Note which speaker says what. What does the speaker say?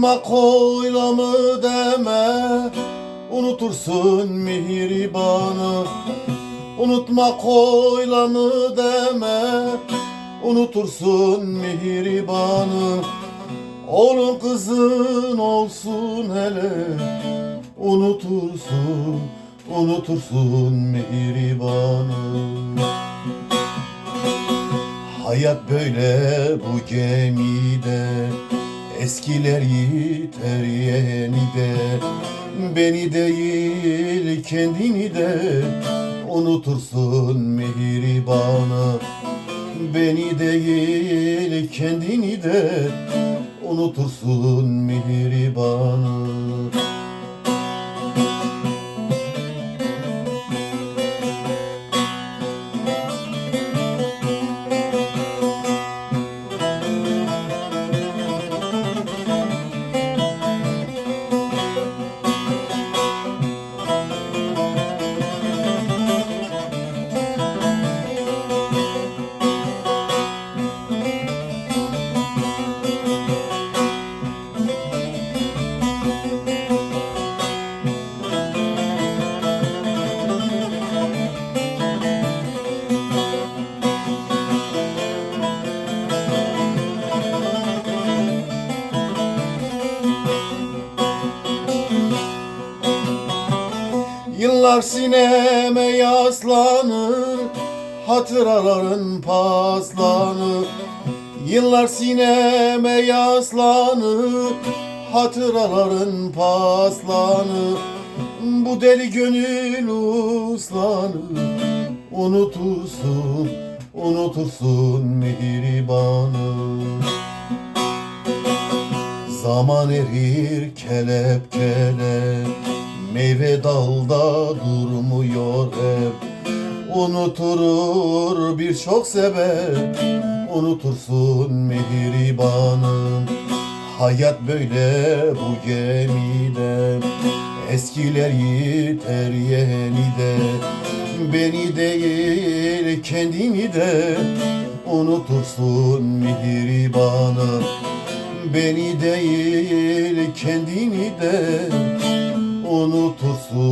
Speaker 1: Unutma koylamı deme. Unutursun mihribanı. Unutma koylamı deme. Unutursun mihribanı. Oğlum kızın olsun hele. Unutursun, unutursun mihribanı. Hayat böyle bu gemide Eskiler yiter yeni de Beni değil kendini de Unutursun mihribanı. Beni değil kendini de Unutursun mihribanı Yıllar sineme yaslanır Hatıraların paslanır. Yıllar sineme yaslanır Hatıraların paslanır. Bu deli gönül uslanır. Unutursun, unutursun mihribanı. Zaman erir kelepçele Meyve dalda durmuyor hep. Unuturur birçok sebep. Unutursun mihribanım Hayat böyle bu gemide. Eskiler yiter de Beni değil kendini de Unutursun mihribanım. Beni değil kendini de unutursun mihribanı